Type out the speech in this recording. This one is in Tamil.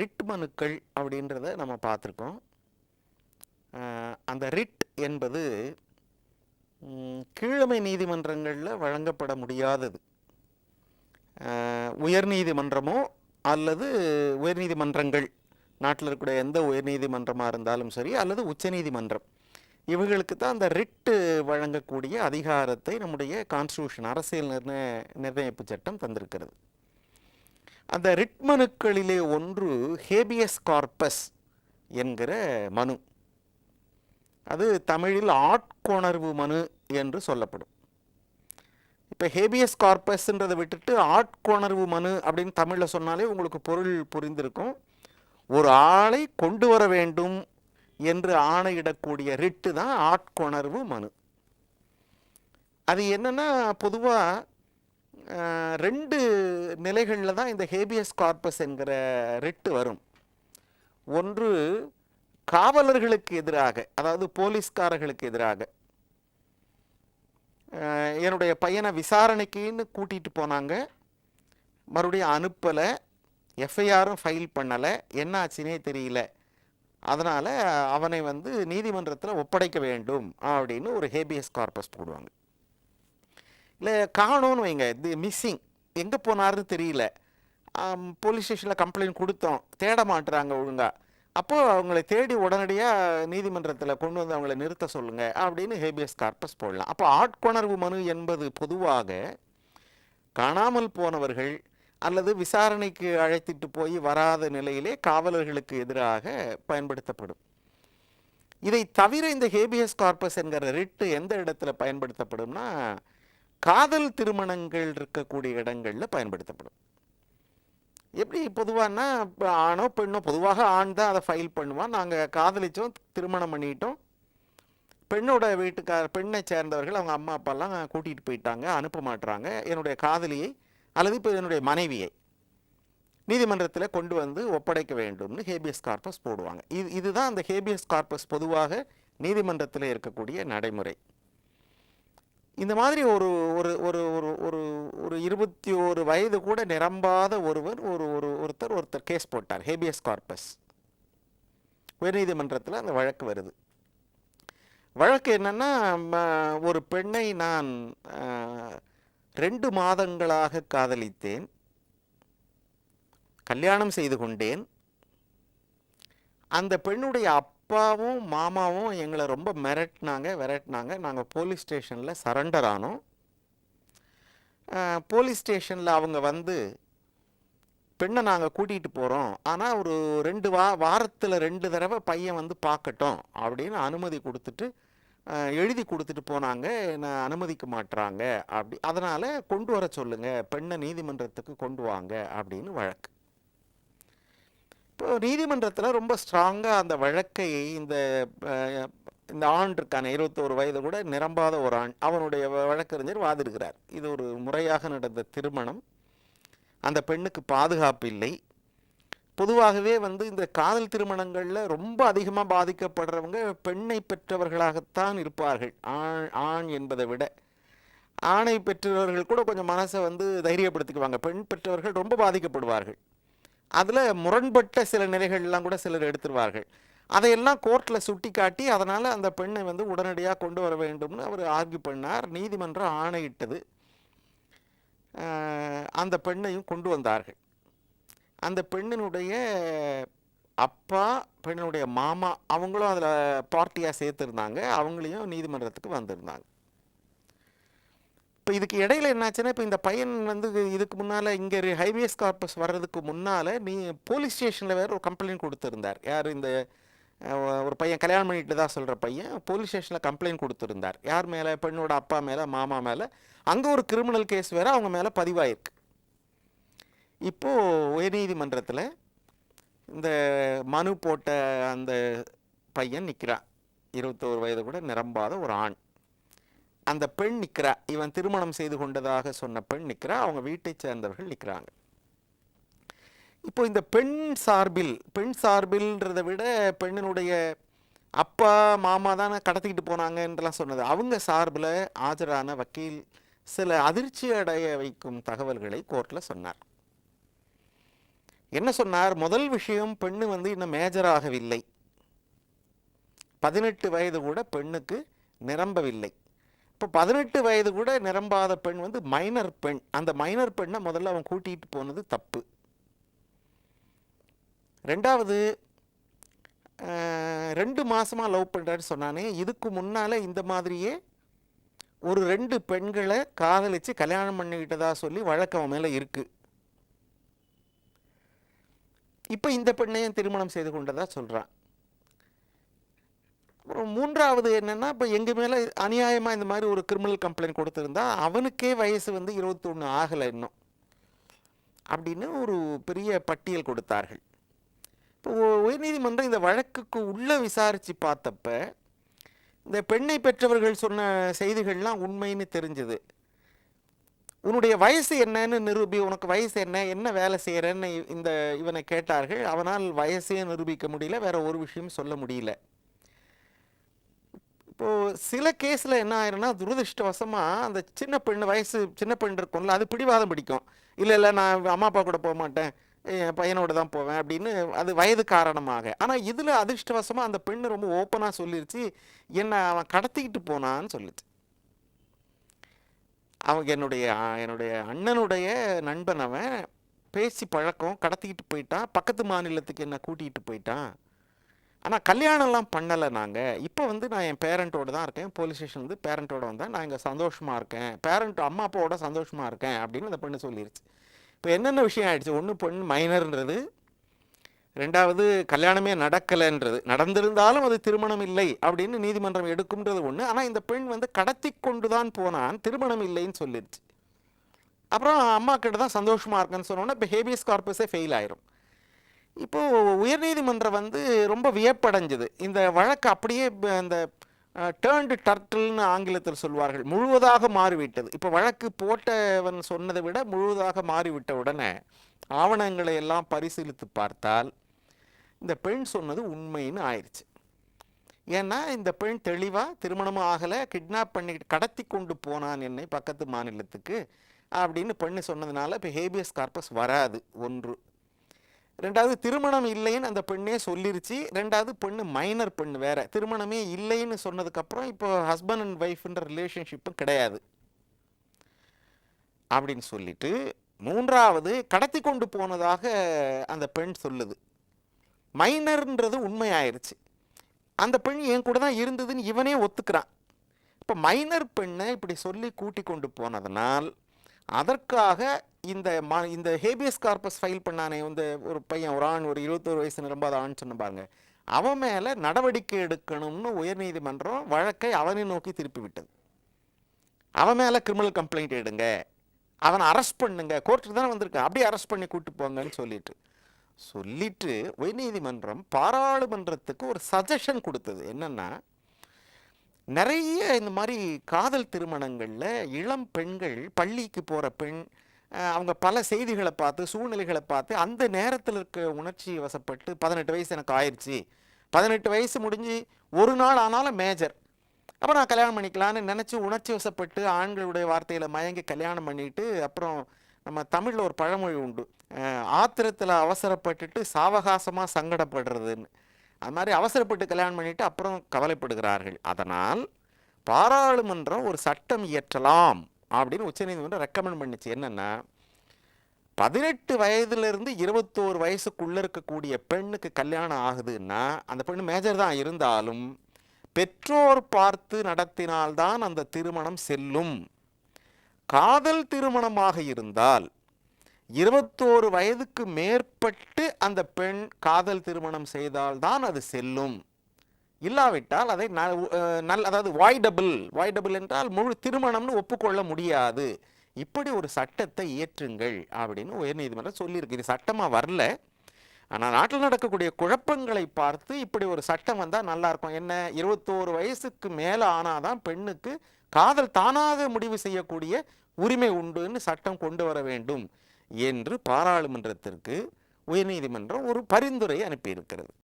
ரிட் மனுக்கள் அப்படின்றத நம்ம பார்த்துருக்கோம். அந்த ரிட் என்பது கீழமை நீதிமன்றங்களில் வழங்கப்பட முடியாதது. உயர்நீதிமன்றமோ அல்லது உயர்நீதிமன்றங்கள் நாட்டில் இருக்கக்கூடிய எந்த உயர்நீதிமன்றமாக இருந்தாலும் சரி அல்லது உச்சநீதிமன்றம் இவர்களுக்கு தான் அந்த ரிட்டு வழங்கக்கூடிய அதிகாரத்தை நம்முடைய கான்ஸ்டியூஷன் அரசியல் நிர்ணய நிர்ணயிப்பு சட்டம் தந்திருக்கிறது. அந்த ரிட் மனுக்களிலே ஒன்று ஹேபியஸ் கார்பஸ் என்கிற மனு. அது தமிழில் ஆட்கொணர்வு மனு என்று சொல்லப்படும். இப்போ ஹேபியஸ் கார்பஸ்ன்றதை விட்டுட்டு ஆட்கொணர்வு மனு அப்படின்னு தமிழில் சொன்னாலே உங்களுக்கு பொருள் புரிந்திருக்கும். ஒரு ஆளை கொண்டு வர வேண்டும் என்று ஆணையிடக்கூடிய ரிட்டு தான் ஆட்கொணர்வு மனு. அது என்னென்னா பொதுவாக ரெண்டு நிலைகளில் தான் இந்த ஹேபியஸ் கார்பஸ் என்கிற ரிட்டு வரும். ஒன்று காவலர்களுக்கு எதிராக அதாவது போலீஸ்காரர்களுக்கு எதிராக. என்னுடைய பையனை விசாரணைக்குன்னு கூட்டிகிட்டு போனாங்க. மறுபடியும் அனுப்பலை. எஃப்ஐஆரும் ஃபைல் பண்ணலை. என்ன ஆச்சுனே தெரியல. அதனால் அவனை வந்து நீதிமன்றத்தில் ஒப்படைக்க வேண்டும் அப்படின்னு ஒரு ஹேபியஸ் கார்பஸ் போடுவாங்க. இல்லை காணோன்னு வைங்க. இது மிஸ்ஸிங் எங்கே போனாருன்னு தெரியல. போலீஸ் ஸ்டேஷனில் கம்ப்ளைண்ட் கொடுத்தோம். தேட மாட்டுறாங்க ஒழுங்காக அப்போது அவங்களை தேடி உடனடியாக நீதிமன்றத்தில் கொண்டு வந்து அவங்கள நிறுத்த சொல்லுங்கள் அப்படின்னு ஹேபியஸ் கார்பஸ் போடலாம். அப்போ ஆட்கொணர்வு மனு என்பது பொதுவாக காணாமல் போனவர்கள் அல்லது விசாரணைக்கு அழைத்திட்டு போய் வராத நிலையிலே காவலர்களுக்கு எதிராக பயன்படுத்தப்படும். இதை தவிர இந்த ஹேபியஸ் கார்பஸ் என்கிற ரிட்டு எந்த இடத்துல பயன்படுத்தப்படும்னா காதல் திருமணங்கள் இருக்கக்கூடிய இடங்களில் பயன்படுத்தப்படும். எப்படி பொதுவானா இப்போ ஆணோ பெண்ணோ பொதுவாக ஆண் தான் அதை ஃபைல் பண்ணுவான். நாங்கள் காதலிச்சோம் திருமணம் பண்ணிட்டோம். பெண்ணோட வீட்டுக்கார பெண்ணை சேர்ந்தவர்கள் அவங்க அம்மா அப்பாலாம் கூட்டிகிட்டு போயிட்டாங்க அனுப்ப மாட்டுறாங்க என்னுடைய காதலியை அல்லது இப்போ என்னுடைய மனைவியை நீதிமன்றத்தில் கொண்டு வந்து ஒப்படைக்க வேண்டும்னு ஹேபியஸ் கார்பஸ் போடுவாங்க. இது இதுதான் அந்த ஹேபியஸ் கார்பஸ் பொதுவாக நீதிமன்றத்தில் இருக்கக்கூடிய நடைமுறை. இந்த மாதிரி ஒரு ஒரு ஒரு ஒரு ஒரு ஒரு இருபத்தி ஒரு வயது கூட நிரம்பாத ஒருவர் ஒரு ஒரு ஒருத்தர் ஒருத்தர் கேஸ் போட்டார் ஹேபியஸ் கார்பஸ் உயர்நீதிமன்றத்தில் அந்த வழக்கு வருது. வழக்கு என்னென்னா ம, ஒரு பெண்ணை நான் ரெண்டு மாதங்களாக காதலித்தேன் கல்யாணம் செய்து கொண்டேன். அந்த பெண்ணுடைய அப்பாவும் மாமாவும் எங்களை ரொம்ப மிரட்டினாங்க விரட்டினாங்க. நாங்கள் போலீஸ் ஸ்டேஷனில் சரண்டர் ஆனோம். போலீஸ் ஸ்டேஷனில் அவங்க வந்து பெண்ணை நாங்கள் கூட்டிகிட்டு போகிறோம் ஆனால் ஒரு ரெண்டு வா வாரத்தில் ரெண்டு தடவை பையன் வந்து பார்க்கட்டும் அப்படின்னு அனுமதி கொடுத்துட்டு எழுதி கொடுத்துட்டு போனாங்க. நான் அனுமதிக்க மாட்றாங்க. அப்படி அதனால் கொண்டு வர சொல்லுங்கள் பெண்ணை நீதிமன்றத்துக்கு கொண்டு வாங்க அப்படின்னு வழக்கு. இப்போ நீதிமன்றத்தில் ரொம்ப ஸ்ட்ராங்காக அந்த வழக்கை இந்த இந்த ஆண் இருக்கான இருபத்தோரு வயது கூட நிரம்பாத ஒரு ஆண் அவனுடைய வழக்கறிஞர் வாதிடுகிறார். இது ஒரு முறையாக நடந்த திருமணம். அந்த பெண்ணுக்கு பாதுகாப்பு இல்லை. பொதுவாகவே வந்து இந்த காதல் திருமணங்களில் ரொம்ப அதிகமாக பாதிக்கப்படுறவங்க பெண்ணை பெற்றவர்களாகத்தான் இருப்பார்கள். ஆண் ஆண் என்பதை விட. ஆணை பெற்றவர்கள் கூட கொஞ்சம் மனசை வந்து தைரியப்படுத்திக்குவாங்க. பெண் பெற்றவர்கள் ரொம்ப பாதிக்கப்படுவார்கள். அதில் முரண்பட்ட சில நிலைகள்லாம் கூட சிலர் எடுத்துருவார்கள். அதையெல்லாம் கோர்ட்டில் சுட்டி காட்டி அதனால் அந்த பெண்ணை வந்து உடனடியாக கொண்டு வர வேண்டும்னு அவர் ஆர்கியூ பண்ணார். நீதிமன்றம் ஆணையிட்டது. அந்த பெண்ணையும் கொண்டு வந்தார்கள். அந்த பெண்ணினுடைய அப்பா பெண்ணினுடைய மாமா அவங்களும் அதில் பார்ட்டியாக சேர்த்துருந்தாங்க. அவங்களையும் நீதிமன்றத்துக்கு வந்திருந்தாங்க. இப்போ இதுக்கு இடையில என்னாச்சுன்னா இப்போ இந்த பையன் வந்து இதுக்கு முன்னால் இங்கே ஹைவேஸ் கார்பஸ் வர்றதுக்கு முன்னால் நீ போலீஸ் ஸ்டேஷனில் வேறு ஒரு கம்ப்ளைண்ட் கொடுத்துருந்தார். யார் இந்த ஒரு பையன் கல்யாணம் பண்ணிட்டு தான் சொல்கிற பையன் போலீஸ் ஸ்டேஷனில் கம்ப்ளைண்ட் கொடுத்துருந்தார். யார் மேலே? பெண்ணோட அப்பா மேலே மாமா மேலே. அங்கே ஒரு கிரிமினல் கேஸ் வேறு அவங்க மேலே பதிவாயிருக்கு. இப்போது உயர்நீதிமன்றத்தில் இந்த மனு போட்ட அந்த பையன் நிற்கிறான் இருபத்தோரு வயது கூட நிரம்பாத ஒரு ஆண். அந்த பெண் நிற்கிறா இவன் திருமணம் செய்து கொண்டதாக சொன்ன பெண் நிற்கிறா அவங்க வீட்டை சேர்ந்தவர்கள் நிற்கிறாங்க இப்போ இந்த பெண் சார்பில் பெண் சார்பில்ன்றதை விட பெண்ணினுடைய அப்பா மாமா தானே கடத்திக்கிட்டு போனாங்கன்றலாம் சொன்னது. அவங்க சார்பில் ஆஜரான வக்கீல் சில அதிர்ச்சி அடைய வைக்கும் தகவல்களை கோர்ட்டில் சொன்னார். என்ன சொன்னார்? முதல் விஷயம் பெண்ணு வந்து இன்னும் மேஜராகவில்லை. பதினெட்டு வயது கூட பெண்ணுக்கு நிரம்பவில்லை. இப்போ பதினெட்டு வயது கூட நிரம்பாத பெண் வந்து மைனர் பெண். அந்த மைனர் பெண்ணை முதல்ல அவன் கூட்டிகிட்டு போனது தப்பு. ரெண்டாவது ரெண்டு மாதமாக லவ் பண்ணுறேன்னு சொன்னானே இதுக்கு முன்னால் இந்த மாதிரியே ஒரு ரெண்டு பெண்களை காதலித்து கல்யாணம் பண்ணிக்கிட்டதா சொல்லி வழக்கம் அவன் மேலே இருக்குது இப்போ இந்த பெண்ணையும் திருமணம் செய்து கொண்டதா சொல்கிறான் மூன்றாவது என்னன்னா இப்போ எங்கள் மேலே அநியாயமாக இந்த மாதிரி ஒரு கிரிமினல் கம்ப்ளைண்ட் கொடுத்துருந்தா அவனுக்கே வயசு வந்து இருபத்தொன்று ஆகலை இன்னும். அப்படின்னு ஒரு பெரிய பட்டியல் கொடுத்தார்கள். இப்போ உ- உயர்நீதிமன்றம் இந்த வழக்குக்கு உள்ளே விசாரித்து பார்த்தப்ப இந்த பெண்ணை பெற்றவர்கள் சொன்ன செய்திகள்லாம் உண்மைன்னு தெரிஞ்சது. உன்னுடைய வயசு என்னன்னு நிரூபி உனக்கு வயசு என்ன என்ன வேலை செய்கிறேன்னு இந்த இவனை கேட்டார்கள். அவனால் வயசே நிரூபிக்க முடியல வேற ஒரு விஷயம் சொல்ல முடியல. இப்போது சில கேஸில் என்ன ஆயிரும்னா துரதிருஷ்டவசமாக அந்த சின்ன பெண் வயசு சின்ன பெண் இருக்கும்ல அது பிடிவாதம் பிடிக்கும். இல்லை இல்லை நான் அம்மா அப்பா கூட போக மாட்டேன். என் பையனோட தான் போவேன் அப்படின்னு அது வயது காரணமாக. ஆனால் இதில் அதிர்ஷ்டவசமாக அந்த பெண்ணு ரொம்ப ஓப்பனாக சொல்லிருச்சு. என்னை அவன் கடத்திக்கிட்டு போனான்னு சொல்லிச்சு. அவங்க என்னுடைய என்னுடைய அண்ணனுடைய நண்பன் அவன் பேசி பழக்கம் கடத்திக்கிட்டு போயிட்டான். பக்கத்து மாநிலத்துக்கு என்னை கூட்டிகிட்டு போயிட்டான்? ஆனால் கல்யாணம்லாம் பண்ணலை நாங்கள் இப்போ வந்து நான் என் பேரண்ட்டோடு தான் இருக்கேன். போலீஸ் ஸ்டேஷன் வந்து பேரண்ட்டோட வந்தேன் நான் இங்கே சந்தோஷமாக இருக்கேன். பேரண்ட் அம்மா அப்பாவோட சந்தோஷமாக இருக்கேன் அப்படின்னு அந்த பொண்ணு சொல்லிருச்சு. இப்போ என்னென்ன விஷயம் ஆயிடுச்சு? ஒன்று பொண்ணு மைனர்ன்றது ரெண்டாவது கல்யாணமே நடக்கலைன்றது. நடந்திருந்தாலும் அது திருமணம் இல்லை அப்படின்னு நீதிமன்றம் எடுக்கும்ன்றது ஒன்று ஆனால் இந்த பெண் வந்து கடத்தி கொண்டு தான் போனான் திருமணம் இல்லைன்னு சொல்லிருச்சு. அப்புறம் அம்மா கிட்ட தான் சந்தோஷமாக இருக்கேன்னு சொன்னோன்னா இப்போ ஹேபியஸ் கார்பஸே ஃபெயில் ஆயிரும். இப்போது உயர்நீதிமன்றம் வந்து ரொம்ப வியப்படைஞ்சது. இந்த வழக்கு அப்படியே ப- இந்த டேர்ன்டு டர்ட்டில்னு ஆங்கிலத்தில் சொல்வார்கள். முழுவதாக மாறிவிட்டது. இப்போ வழக்கு போட்டவன் சொன்னதை விட முழுவதாக மாறிவிட்ட உடனே ஆவணங்களை எல்லாம் பரிசீலித்து பார்த்தால் இந்த பெண் சொன்னது உண்மைன்னு ஆயிடுச்சு ஏன்னா இந்த பெண் தெளிவாக திருமணமும் ஆகலை கிட்னாப் பண்ணிக்கிட்டு கடத்தி கொண்டு போனான் என்னை பக்கத்து மாநிலத்துக்கு அப்படின்னு பெண்ணு சொன்னதுனால இப்போ ஹேபியஸ் கார்பஸ் வராது ஒன்று. ரெண்டாவது திருமணம் இல்லைன்னு அந்த பெண்ணே சொல்லிருச்சு. ரெண்டாவது பெண்ணு மைனர் பெண்ணு வேற. திருமணமே இல்லைன்னு சொன்னதுக்கப்புறம் இப்போ ஹஸ்பண்ட் அண்ட் ஒய்ஃப்ன்ற ரிலேஷன்ஷிப்பும் கிடையாது. அப்படின்னு சொல்லிட்டு மூன்றாவது கடத்தி கொண்டு போனதாக அந்த பெண் சொல்லுது. மைனர்ன்றது உண்மையாயிருச்சு. அந்த பெண் என் கூட தான் இருந்ததுன்னு இவனே ஒத்துக்கிறான். இப்போ மைனர் பெண்ணை இப்படி சொல்லி கூட்டி கொண்டு போனதனால் அதற்காக இந்த ம இந்த ஹேபியஸ் கார்பஸ் ஃபைல் பண்ணானே வந்து ஒரு பையன் ஒரு ஆண் ஒரு இருபத்தோரு வயசு நிரம்பாத ஆண் சொன்ன பாருங்க. அவன் மேலே நடவடிக்கை எடுக்கணும்னு உயர்நீதிமன்றம் வழக்கை அவனை நோக்கி திருப்பி விட்டது அவன் மேலே கிரிமினல் கம்ப்ளைண்ட் எடுங்க. அவனை அரெஸ்ட் பண்ணுங்க. கோர்ட்டுக்கு தானே வந்திருக்கான். அப்படியே அரெஸ்ட் பண்ணி கூட்டு போங்கன்னு சொல்லிட்டு. சொல்லிட்டு உயர்நீதிமன்றம் பாராளுமன்றத்துக்கு ஒரு சஜஷன் கொடுத்தது. என்னன்னா நிறைய இந்த மாதிரி காதல் திருமணங்களில் இளம் பெண்கள் பள்ளிக்கு போகிற பெண் அவங்க பல செய்திகளை பார்த்து சூழ்நிலைகளை பார்த்து அந்த நேரத்தில் இருக்க உணர்ச்சி வசப்பட்டு பதினெட்டு வயசு எனக்கு ஆயிடுச்சு பதினெட்டு வயசு முடிஞ்சு ஒரு நாள் ஆனாலும் மேஜர். அப்போ நான் கல்யாணம் பண்ணிக்கலான்னு நினச்சி உணர்ச்சி வசப்பட்டு ஆண்களுடைய வார்த்தையில் மயங்கி கல்யாணம் பண்ணிட்டு அப்புறம் நம்ம தமிழில் ஒரு பழமொழி உண்டு. ஆத்திரத்தில் அவசரப்பட்டுட்டு சாவகாசமாக சங்கடப்படுறதுன்னு. அது மாதிரி அவசரப்பட்டு கல்யாணம் பண்ணிட்டு அப்புறம் கவலைப்படுகிறார்கள். அதனால் பாராளுமன்றம் ஒரு சட்டம் இயற்றலாம் அப்படின்னு உச்சநீதிமன்றம் ரெக்கமெண்ட் பண்ணிச்சு. என்னென்னா பதினெட்டு வயதுலேருந்து இருபத்தோரு வயசுக்குள்ளே இருக்கக்கூடிய பெண்ணுக்கு கல்யாணம் ஆகுதுன்னா அந்த பெண்ணு மேஜர் தான் இருந்தாலும் பெற்றோர் பார்த்து நடத்தினால்தான் அந்த திருமணம் செல்லும். காதல் திருமணமாக இருந்தால் இருபத்தோரு வயதுக்கு மேற்பட்டு அந்த பெண் காதல் திருமணம் செய்தால்தான் அது செல்லும். இல்லாவிட்டால் அதை நல் அதாவது வாய்டபிள் வாய்டபிள் என்றால் முழு திருமணம்னு ஒப்புக்கொள்ள முடியாது. இப்படி ஒரு சட்டத்தை இயற்றுங்கள் அப்படின்னு உயர்நீதிமன்றம் சொல்லியிருக்கு. இது சட்டமாக வரல. ஆனால் நாட்டில் நடக்கக்கூடிய குழப்பங்களை பார்த்து இப்படி ஒரு சட்டம் வந்தால் நல்லா இருக்கும் என்ன? இருபத்தோரு வயசுக்கு மேலே ஆனாதான் பெண்ணுக்கு காதல் தானாக முடிவு செய்யக்கூடிய உரிமை உண்டுன்னு சட்டம் கொண்டு வர வேண்டும். என்று பாராளுமன்றத்திற்கு உயர்நீதிமன்றம் ஒரு பரிந்துரை அனுப்பியிருக்கிறது.